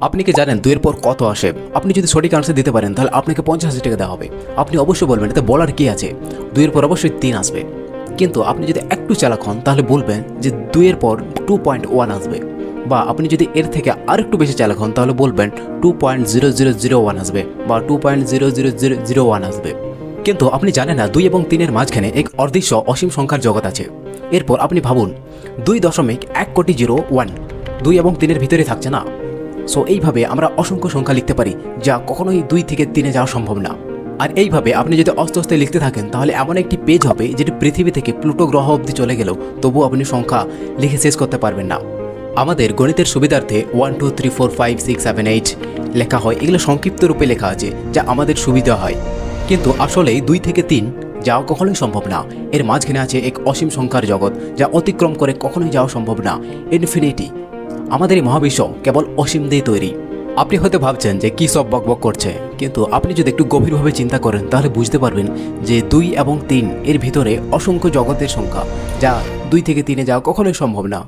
আপনি কি জানেন দুইয়ের পর কত আসে? আপনি যদি সঠিক আনসার দিতে পারেন, তাহলে আপনাকে পঞ্চাশ হাজার টাকা দেওয়া হবে। আপনি অবশ্যই বলবেন, এতে বলার কি আছে? দুইয়ের পর অবশ্যই তিন আসবে। কিন্তু আপনি যদি একটু চালাক হন, তাহলে বলবেন যে দুইয়ের পর টু পয়েন্ট ওয়ান আসবে। বা আপনি যদি এর থেকে আরেকটু বেশি চালাক হন, তাহলে বলবেন two point zero zero zero one আসবে বা two point zero zero zero zero one আসবে। কিন্তু আপনি জানেন না, দুই এবং তিনের মাঝখানে এক অদৃশ্য অসীম সংখ্যার জগৎ আছে। এরপর আপনি ভাবুন, দুই দশমিক এক কোটি জিরো ওয়ান দুই এবং তিনের ভিতরে থাকছে না। সো এইভাবে আমরা অসংখ্য সংখ্যা লিখতে পারি, যা কখনোই দুই থেকে তিনে যাওয়া সম্ভব না। আর এইভাবে আপনি যদি অস্তে আস্তে লিখতে থাকেন, তাহলে এমন একটি পেজ হবে, যেটি পৃথিবী থেকে প্লুটো গ্রহ অবধি চলে গেলেও তবুও আপনি সংখ্যা লিখে শেষ করতে পারবেন না। আমাদের গণিতের সুবিধার্থে one two three four five six seven eight লেখা হয়। এগুলো সংক্ষিপ্ত রূপে লেখা আছে, যা আমাদের সুবিধা হয়। কিন্তু আসলে দুই থেকে তিন যাওয়া কখনোই সম্ভব না। এর মাঝখানে আছে এক অসীম সংখ্যার জগৎ, যা অতিক্রম করে কখনোই যাওয়া সম্ভব না। ইনফিনিটি আমাদের এই মহাবিশ্ব কেবল অসীম দিয়ে তৈরি। আপনি হয়তো ভাবছেন যে কী সব বকবক করছে, কিন্তু আপনি যদি একটু গভীরভাবে চিন্তা করেন, তাহলে বুঝতে পারবেন যে দুই এবং তিন এর ভিতরে অসংখ্য জগতের সংখ্যা, যা দুই থেকে তিনে যাওয়া কখনোই সম্ভব না।